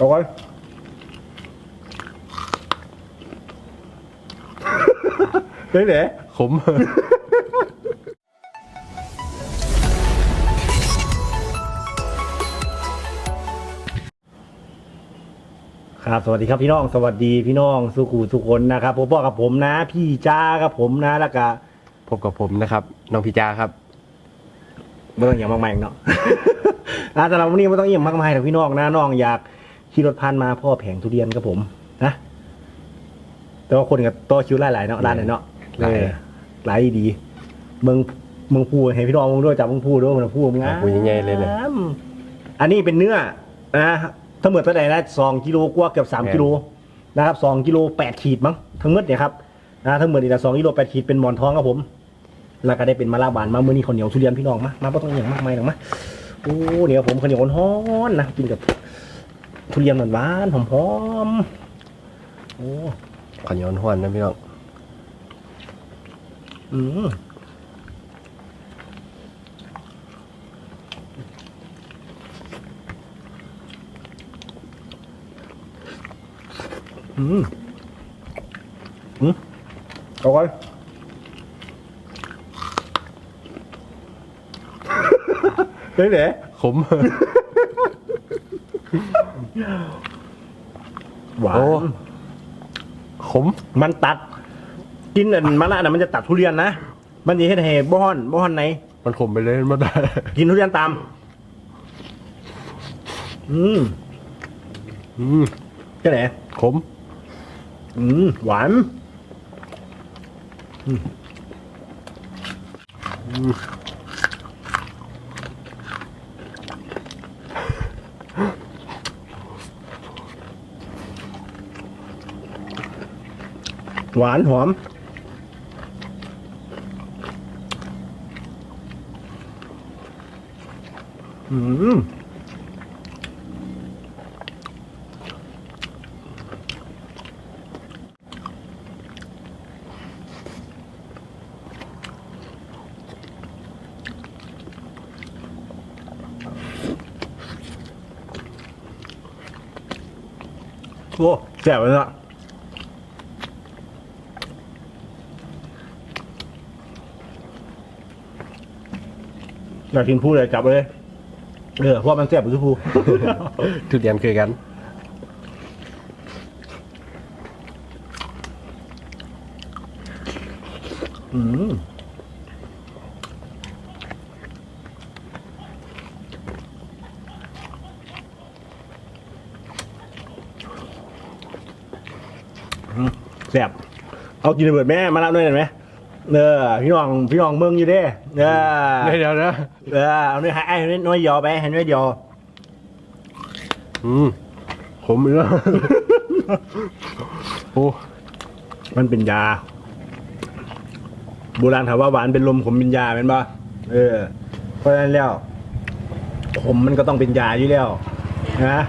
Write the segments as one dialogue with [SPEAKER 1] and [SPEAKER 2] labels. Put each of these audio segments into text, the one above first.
[SPEAKER 1] เอาไว้เฮ้ยเด๋
[SPEAKER 2] ขม
[SPEAKER 1] ครับสวัสดีครับพี่น้องสวัสดีพี่น้องสุขูทุกคนนะครับผมพ่อกับผมนะ พี่จ้ากับผมนะแล้วก็
[SPEAKER 2] พบกับผมนะครับ น้องพิจาครับ
[SPEAKER 1] ไม่ต้องอย่างมากมายเนาะ อ่าแต่เราวันนี้ไม่ต้องเยี่ยมมากมายแต่พี่น้องนะน้องอยาก ขี่รถผ่านมาพ่อแผงทุเรียนกับผมนะแต่ว่าคนกับต่อคิวหลายๆเนาะร้านไหนเนาะ
[SPEAKER 2] หลาย
[SPEAKER 1] เออหลายดีเมืองเมืองพูให้พี่น้องมึงด้วยจับมึงพูด้วยมึงพูมึงงาม
[SPEAKER 2] พูใหญ่ๆเลยนะ
[SPEAKER 1] อันนี้เป็นเนื้อนะทั้งหมดเท่าไหร่นะสองกิโลกว่าเกือบสามกิโลนะครับสองกิโลแปดขีดมั้งทั้งหมดเนี่ยครับนะทั้งหมดนี่ละสองกิโลแปดขีดเป็นหมอนทองครับผม แล้วก็ได้เป็นมะละบานมาเมื่อนี้ข้าวเหนียวทุเรียนพี่น้องมามาไม่ต้องอย่างมากมายหรอกมาโอ้เดี๋ยวผมข้าวเหนียวฮ้อนๆนะกินกับ ทุเรียนหวานๆหอมๆโอ้
[SPEAKER 2] ขอนย้อนหวนนะพี่น้อง
[SPEAKER 1] อืมอืมอืมเอาไว้เฮ้ยเด๋
[SPEAKER 2] ขม
[SPEAKER 1] หวา
[SPEAKER 2] โอ้
[SPEAKER 1] น
[SPEAKER 2] ขม
[SPEAKER 1] มันตัด กินอันมะละน่ะมันจะตัดทุเรียนนะ มันจะเฮ็ดให้บ้อนบ้อนไหน
[SPEAKER 2] มันขมไปเลยมันได้
[SPEAKER 1] กินทุเรียนตามอืม
[SPEAKER 2] อืม
[SPEAKER 1] แค่ไหน
[SPEAKER 2] ขม
[SPEAKER 1] อืมหวานอืม หวานหอม อืมโอ้แซ่บเลยนะ อยากกินพูเลยจับเลยเออเพราะมันแซ่บทุกพู
[SPEAKER 2] ทุเรียนคือกัน
[SPEAKER 1] อืมอืมแซ่บเอากินระเบิดแม่มารับด้วยได้ไหม เออพี่น้องพี่น้องเมืองอยู่เด้เออ
[SPEAKER 2] เดี๋ยวนะ
[SPEAKER 1] เออเอาเนื้อให้ไอ้เนื้อน้อยยอไปให้น้อยยอ
[SPEAKER 2] อืมขมอีกแล้วโอ้
[SPEAKER 1] มันเป็นยาโบราณถามว่าหวานเป็นลมขมเป็นยาเป็นปะเออ เพราะฉะนั้นแล้วขมมันก็ต้องเป็นยาอยู่แล้วนะ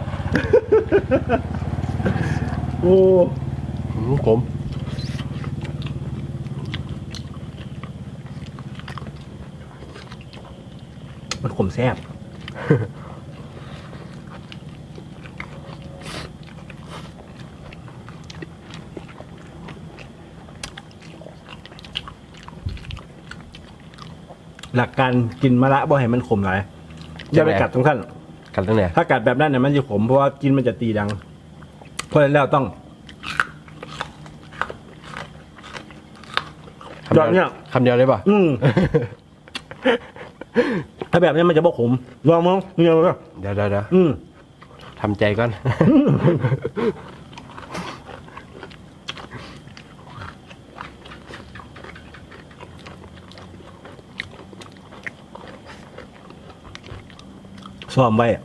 [SPEAKER 1] โอ้
[SPEAKER 2] อืมขม
[SPEAKER 1] มันขมแซ่บหลักการกินมะระบ่ให้มันขมหลายอย่าไปกัดตรงขั้น
[SPEAKER 2] กันตั้งไหน
[SPEAKER 1] ถ้ากัดแบบนั้นเนี่ยมันจะขมเพราะว่ากินมันจะตีดัง เพราะฉะนั้นแล้วต้องแบบเนี้ย
[SPEAKER 2] คำเดียวเลยป่ะ
[SPEAKER 1] อืม ถ้าแบบนี้มันจะบ่ขมลองมั้งเนี่ยมั้ง
[SPEAKER 2] เดี๋ยวเดี๋ยวเดี๋ยว
[SPEAKER 1] อืม
[SPEAKER 2] ทำใจก่อน
[SPEAKER 1] ซ้อมไว้อะ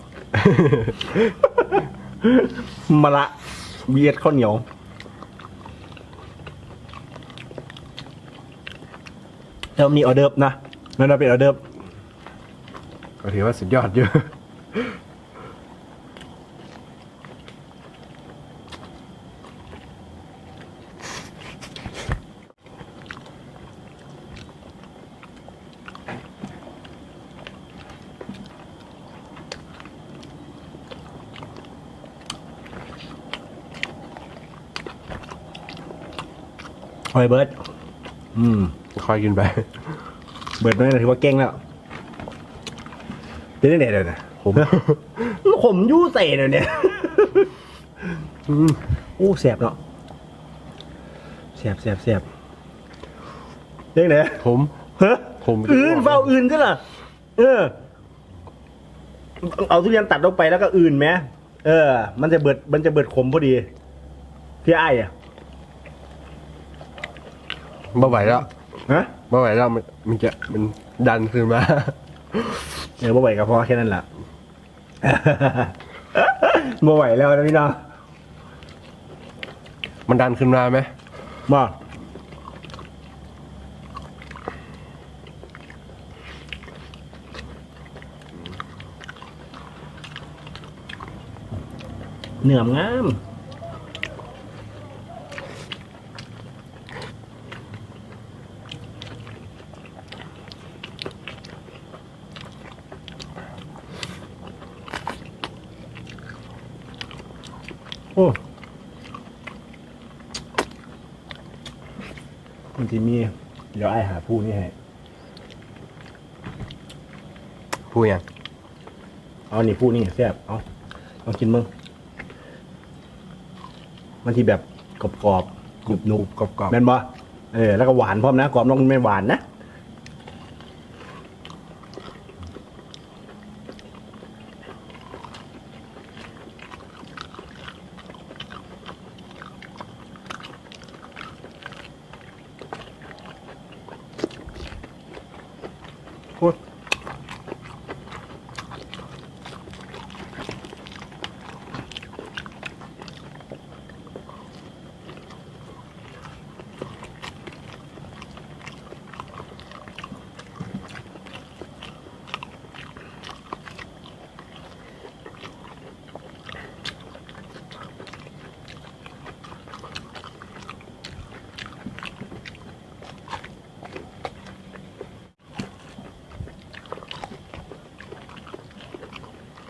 [SPEAKER 1] มะละเบียดข้าวเหนียว แล้วมีออเดิร์ฟนะนั่นนะเป็นออเดิร์ฟ
[SPEAKER 2] ก็ถือว่าสุดยอดอยู่
[SPEAKER 1] คอยเบิร์ดอืม
[SPEAKER 2] คอยกินไป
[SPEAKER 1] เบิร์ดนั่นถือว่าเก่งแล้ว เป็นยังไงเดี๋ยวนะ
[SPEAKER 2] ผม
[SPEAKER 1] ผมยู่เตะเดี๋ยวนี้
[SPEAKER 2] อืม
[SPEAKER 1] โอ้แสบเนาะแสบแสบแสบเป็นยังไง
[SPEAKER 2] ผม
[SPEAKER 1] ฮะ
[SPEAKER 2] ผม
[SPEAKER 1] อื่นเฝ้าอื่นใช่หรอเออ เอาทุเรียนตัดลงไปแล้วก็อื่นไหมเออ มันจะเบิด มันจะเบิดขมพอดีพี่ไอ้อะ
[SPEAKER 2] บ่ไหวแล้ว
[SPEAKER 1] ฮะ
[SPEAKER 2] บ่ไหวแล้วมันมันจะมันดันขึ้นมา
[SPEAKER 1] เออบ่ไหวก็พอแค่นั้นแหละ บ่ไหวแล้วนะพี่น้อง
[SPEAKER 2] มันดันขึ้นมาไหม
[SPEAKER 1] มาเนื้องาม มันจะมี เดี๋ยวไอ้หาผู้นี่ให้
[SPEAKER 2] พูดยัง
[SPEAKER 1] เอานี่ผู้นี่แซ่บเอาลองกินมึงมันที่แบบกรอบกรอบๆกรุบหนุบ
[SPEAKER 2] กรอบกรอบ
[SPEAKER 1] แม่นบ่เออแล้วก็หวานพร้อมนะกรอบน้องไม่หวานนะ โ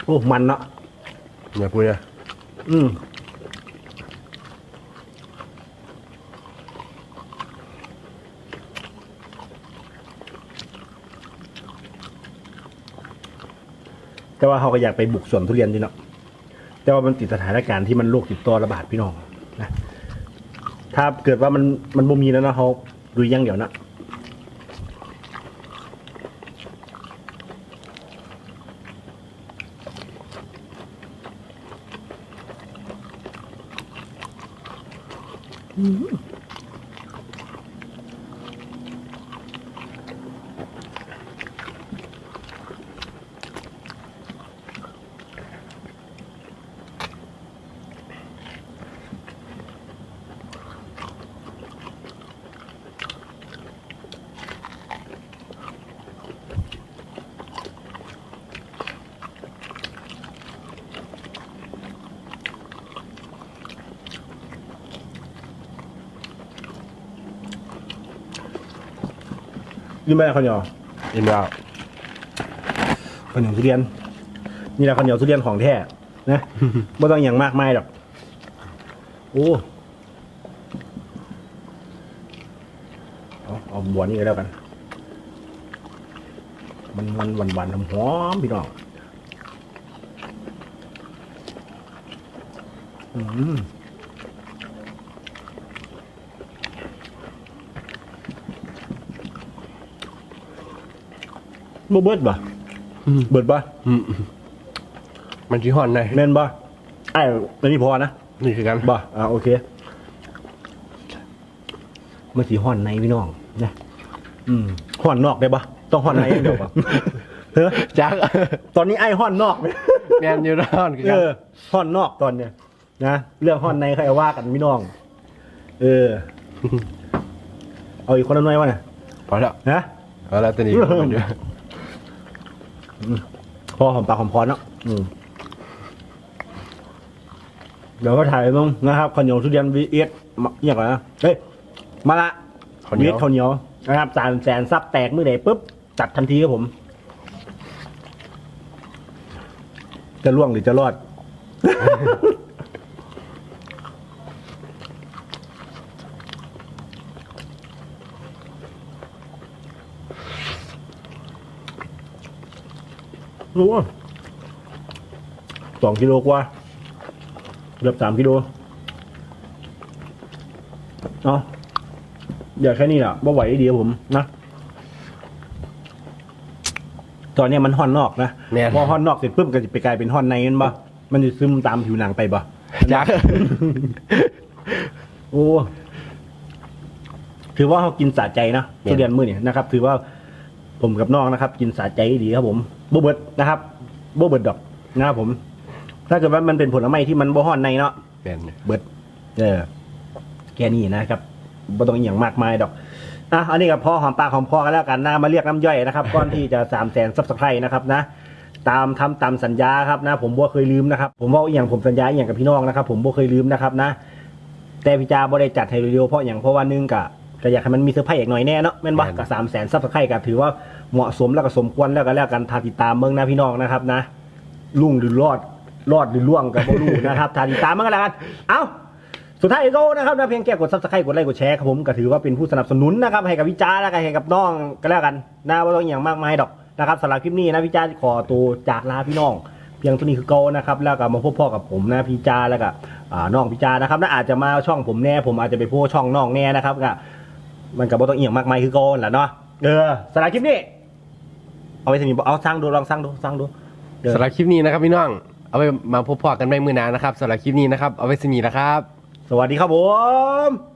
[SPEAKER 1] โอ้ มันเนาะ
[SPEAKER 2] อย่าพูดนะ
[SPEAKER 1] อืมแต่ว่าเขาก็อยากไปบุกสวนทุเรียนดีเนาะแต่ว่ามันติดสถานการณ์ที่มันโรคติดต่อระบาดพี่น้องนะ ถ้าเกิดว่ามันมันบ่มีแล้วนะเขาดูอยังเดี๋ยวนะ 嗯。 ยิ้มไหมข้าวเหนียว
[SPEAKER 2] อินแล้ว
[SPEAKER 1] ข้าวเหนียวทุเรียน นี่แหละข้าวเหนียวทุเรียนของแท้นะไม่ต้องอย่างมากมายหรอกโอ้เอาเอาบัวนี่ก็แล้วกัน มันมันหวานหวานๆหอมๆพี่น้องอืม บ่เบิดบ่เบิดบ่
[SPEAKER 2] อืมมันที่ห่อนใน
[SPEAKER 1] แม่นบ่ไอ้ตัวนี้พอนะ
[SPEAKER 2] นี่คือกัน
[SPEAKER 1] บ่อ่าโอเคมันสีห่อนในพี่น้องนะอืมห่อนนอกได้บ่ต้องห่อนในอย่างเดียวบ่เฮ้อ
[SPEAKER 2] จัก
[SPEAKER 1] ตอนนี้ไอ้ห่อนนอกไหม
[SPEAKER 2] แมนอยู่ร้อนคือ
[SPEAKER 1] เอ
[SPEAKER 2] กัน
[SPEAKER 1] อห่อนนอกตอนเนี้ยนะเรื่องห่อนในใครว่ากันพี่น้อง เออ เอาอีกคนละหน่อยวะเนี่ย
[SPEAKER 2] พอแล้ว
[SPEAKER 1] นะ
[SPEAKER 2] เอาแล้วตอนนี้มันอยู่
[SPEAKER 1] พอหอมปากหอมคอเนาะอืมเดี๋ยวก็ถ่ายลงนะครับข้าวเหนียวทุเรียนวีเอสอย่างไรนะเฮ้ยมาละ
[SPEAKER 2] ข้าวเหนียว
[SPEAKER 1] วีสข้าวเหนียวนะครับสารแสนซับแตกมือไหนปุ๊บจัดทันทีครับผม จะล่วงหรือจะรอด รู้ว่าสองกิโลกว่าเกือบสามกิโลเนาะอย่าแค่นี้แหละบ่ไหวดีครับผมนะ ตอนเนี้ยมันห่อนนอกนะ
[SPEAKER 2] แม่น
[SPEAKER 1] พอห่อนนอกเสร็จปุ๊บก็จะไปกลายเป็นห่อนในมันบ่มันจะซึมตามผิวหนังไปบ่
[SPEAKER 2] จัก
[SPEAKER 1] โอ้ ถือว่าเขากินสะใจนะ
[SPEAKER 2] แม่น
[SPEAKER 1] ทุเรียนมื้อนี่นะครับ ถือว่าผมกับน้องนะครับ กินสะใจดีครับผมโบเบิดนะครับโบเบิดดอกนะครับผม ถ้าเกิดว่ามันเป็นผลไม้ที่มันบ่ฮ้อนในเนาะ
[SPEAKER 2] แม่น
[SPEAKER 1] เบิดเออแค่นี้นะครับบ่ต้องอหย่างมากมายดอกอะอันนี้กับพ่อหอมปากหอมคอกันแล้วกันนะมาเรียกน้ำย่อยนะครับก่อนที่จะสามแสนซับสไครต์นะครับนะ ตามทำตามสัญญาครับนะ ผมบ่เคยลืมนะครับ ผมว่าอหย่างผมสัญญาอหย่างกับพี่น้องนะครับ ผมบ่เคยลืมนะครับนะ แต่พี่จาบ่ได้จัดให้เร็วๆเพราะอย่างเพราะว่านึงกะก็อยากให้มันมีเซอร์ไพรส์อีกหน่อยแน่เนาะแม่นบ่กับสามแสนซับสไครต์ก็ถือว่า เหมาะสมแล้วก็สมควรแล้วก็แล้วกันทาติดตามเมืองนะพี่น้องนะครับนะลุ่งหรือรอดรอดหรือล่วงก็บ่รู้นะครับทาติดตามมันก็แล้วกันเอ้าสุดท้ายก็นะครับนะเพียงแค่กดซับสไครต์กดไลค์กดแชร์ครับผมก็ถือว่าเป็นผู้สนับสนุนนะครับให้กับวิจาร์แล้วก็ให้กับน้องก็แล้วกันนะว่าต้องอย่างมากมายดอกนะครับสำหรับคลิปนี้นะวิจาร์ขอตัวจากลาพี่น้อง เพียงเท่านี้คือเก่านะครับแล้วก็มาพบพ่อกับผมนะพี่จาแล้วก็น้องพี่จานะครับน่าอาจจะมาช่องผมแน่ผมอาจจะไปพูดช่องน้องแน่นะครับก็มันก็บ่ต้องเอียงมากมายคือเก่าแหละเนาะเออสำหรับคลิปนี้ เอาไว้สนิทเอาสร้างดูลองสร้างดูสร้างดูเออ
[SPEAKER 2] สำหรับคลิปนี้นะครับพี่น้อง เอาไปมาพบพอกันใหม่มือหนานะครับสำหรับคลิปนี้นะครับ เอาไว้สนีนะครับ
[SPEAKER 1] สวัสดีครับผม